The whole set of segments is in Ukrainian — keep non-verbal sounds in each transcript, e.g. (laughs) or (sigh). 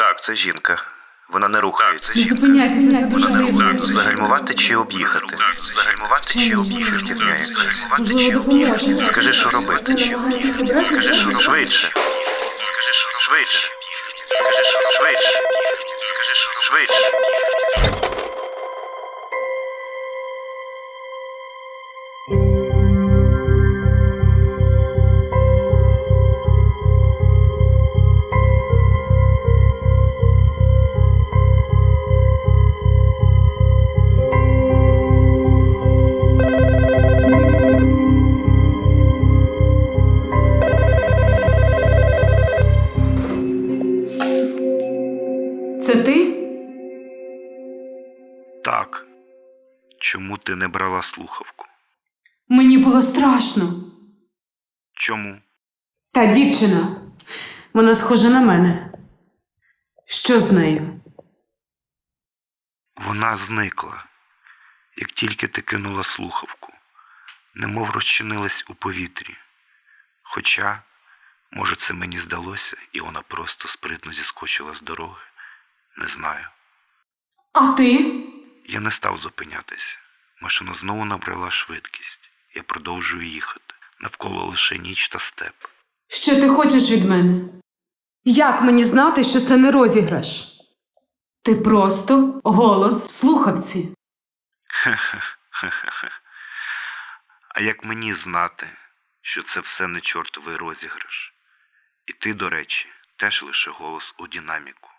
Так, це жінка. Вона не рухається. Не зупиняйтеся, це дуже дивно. загальмувати чи об'їхати? Загальмувати чи об'їхати? Можливо, допоможе. Скажи, що робити. Скажи, що швидше. Скажи, що швидше. Скажи, що швидше. Скажи, що швидше. Це Чому ти не брала слухавку? Мені було страшно. Чому? Та дівчина. Вона схожа на мене. Що з нею? Вона зникла, як тільки ти кинула слухавку, немов розчинилась у повітрі. Хоча, може, це мені здалося, і вона просто спритно зіскочила з дороги. Не знаю. А ти? Я не став зупинятися. Машина знову набрала швидкість. Я продовжую їхати. Навколо лише ніч та степ. Що ти хочеш від мене? Як мені знати, що це не розіграш? Ти просто голос в слухавці. Хе-хе-хе-хе. (laughs) А як мені знати, що це все не чортовий розіграш? І ти, до речі, теж лише голос у динаміку.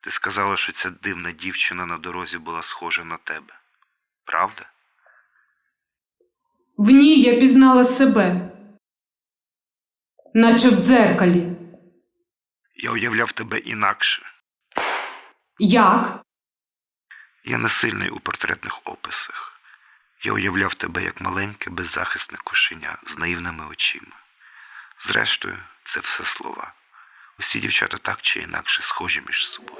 Ти сказала, що ця дивна дівчина на дорозі була схожа на тебе. Правда? В ній я пізнала себе, наче в дзеркалі. Я уявляв тебе інакше. Як? Я не сильний у портретних описах. Я уявляв тебе як маленьке, беззахисне кошеня з наївними очима. Зрештою, це все слова. Усі дівчата так чи інакше схожі між собою.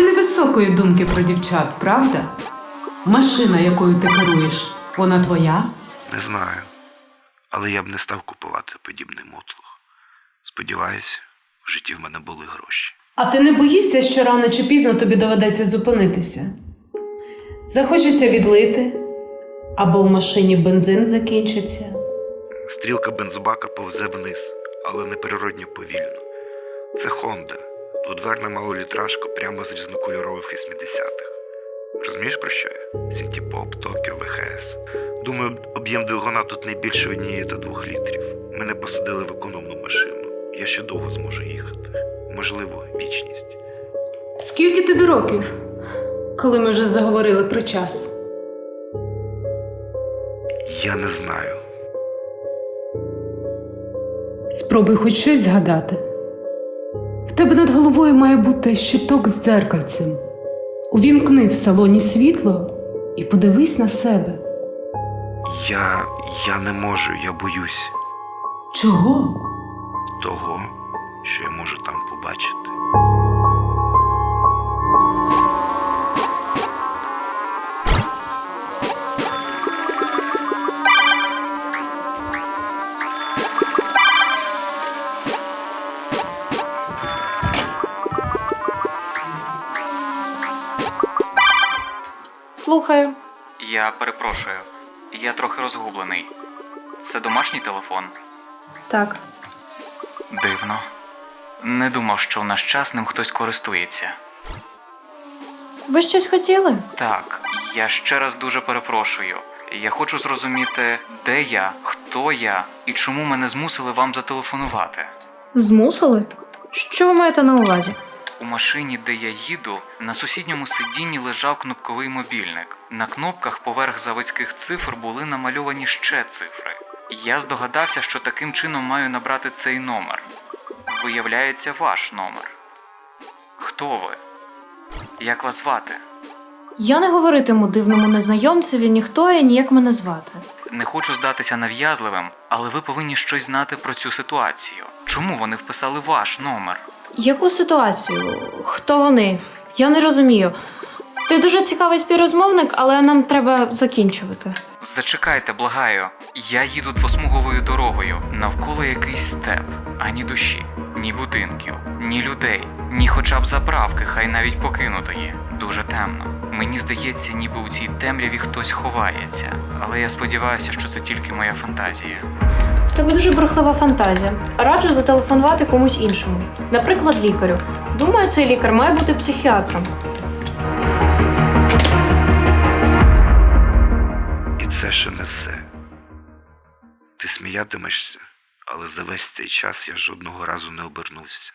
Ти невисокої думки про дівчат, правда? Машина, якою ти керуєш, вона твоя? Не знаю, але я б не став купувати подібний мотлух. Сподіваюся, в житті в мене були гроші. А ти не боїшся, що рано чи пізно тобі доведеться зупинитися? Захочеться відлити, або в машині бензин закінчиться. Стрілка бензобака повзе вниз, але неприродньо повільно. Це Хонда, дводверна малолітражка прямо з різнокольорових 80-х. Розумієш про що я? Сінтіпоп, Токіо, ВХС. Думаю, об'єм двигуна тут не більше однієї та двох літрів. Мене посадили в економну машину. Я ще довго зможу їхати. Можливо, вічність. Скільки тобі років, коли ми вже заговорили про час? Я не знаю. Спробуй хоч щось згадати. Тебе над головою має бути щиток з дзеркальцем. Увімкни в салоні світло і подивись на себе. Я. я не можу, я боюсь Чого? того, що я можу там побачити. Слухаю. Я перепрошую, я трохи розгублений. Це домашній телефон? Так. Дивно. Не думав, що в наш час ним хтось користується. Ви щось хотіли? Так, я ще раз дуже перепрошую. Я хочу зрозуміти, де я, хто я і чому мене змусили вам зателефонувати. Змусили? Що ви маєте на увазі? Машині, де я їду, на сусідньому сидінні лежав кнопковий мобільник. На кнопках поверх заводських цифр були намальовані ще цифри. Я здогадався, що таким чином маю набрати цей номер. Виявляється, ваш номер. Хто ви? Як вас звати? Я не говоритиму дивному незнайомцеві ніхто і ніяк мене звати. Не хочу здатися нав'язливим, але ви повинні щось знати про цю ситуацію. Чому вони вписали ваш номер? Яку ситуацію? Хто вони? Я не розумію. Ти дуже цікавий співрозмовник, але нам треба закінчувати. Зачекайте, благаю. Я їду двосмуговою дорогою, навколо якийсь степ, ані душі, ні будинків, ні людей, ні хоча б заправки, хай навіть покинутої. Дуже темно. Мені здається, ніби у цій темряві хтось ховається, але я сподіваюся, що це тільки моя фантазія. В тебе дуже брехлива фантазія. Раджу зателефонувати комусь іншому. Наприклад, лікарю. Думаю, цей лікар має бути психіатром. І це ще не все. Ти сміятимешся, але за весь цей час я жодного разу не обернувся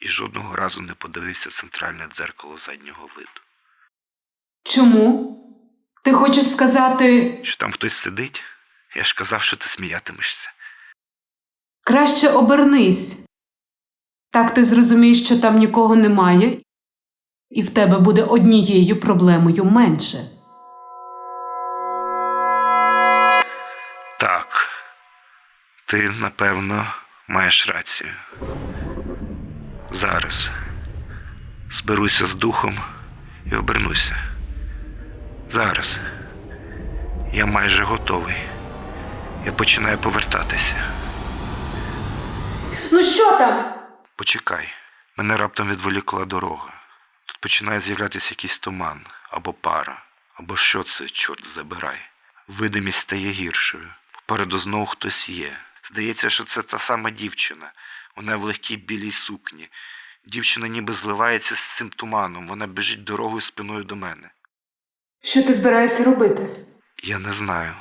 і жодного разу не подивився центральне дзеркало заднього виду. Чому? Ти хочеш сказати, Що там хтось сидить? Я ж казав, що ти сміятимешся. краще обернись. Так ти зрозумієш, що там нікого немає, і в тебе буде однією проблемою менше. Так, ти, напевно, маєш рацію. Зараз зберуся з духом і обернуся. Зараз. Я майже готовий. Я починаю повертатися. Ну що там? Почекай, мене раптом відволікла дорога. Тут починає з'являтися якийсь туман, або пара, або що це, чорт забирай. Видимість стає гіршою. Попереду знову хтось є. Здається, що це та сама дівчина. Вона в легкій білій сукні. Дівчина ніби зливається з цим туманом. Вона біжить дорогою спиною до мене. Що ти збираєшся робити? Я не знаю.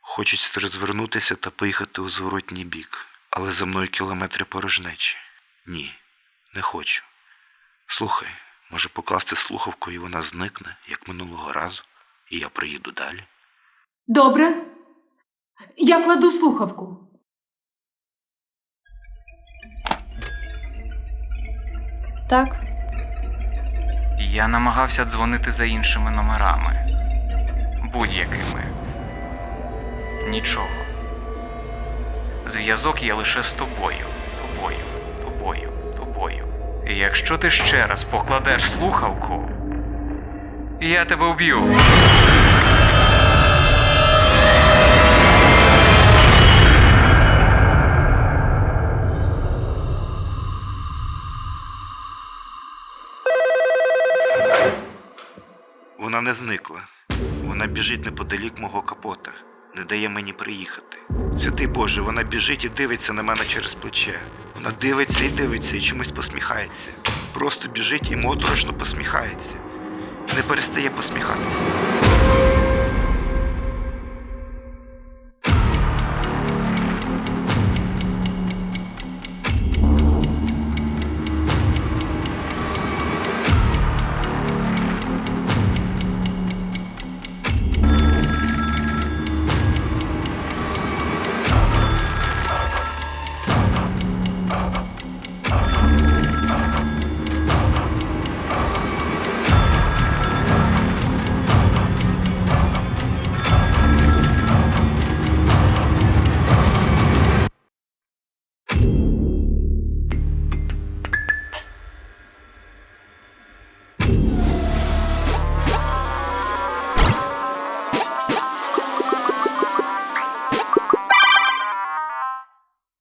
Хочеться розвернутися та поїхати у зворотній бік, але за мною кілометри порожнечі. Ні, не хочу. Слухай, може покласти слухавку і вона зникне, як минулого разу, і я приїду далі. Добре. Я кладу слухавку. Так? Я намагався дзвонити за іншими номерами. Будь-якими. Нічого. Зв'язок є лише з тобою, тобою, тобою, тобою. І якщо ти ще раз покладеш слухавку, я тебе вб'ю. Вона не зникла. Вона біжить неподалік мого капота, не дає мені приїхати. Святий Боже, вона біжить і дивиться на мене через плече. Вона дивиться і дивиться і чомусь посміхається. Просто біжить і моторошно посміхається. Не перестає посміхатися.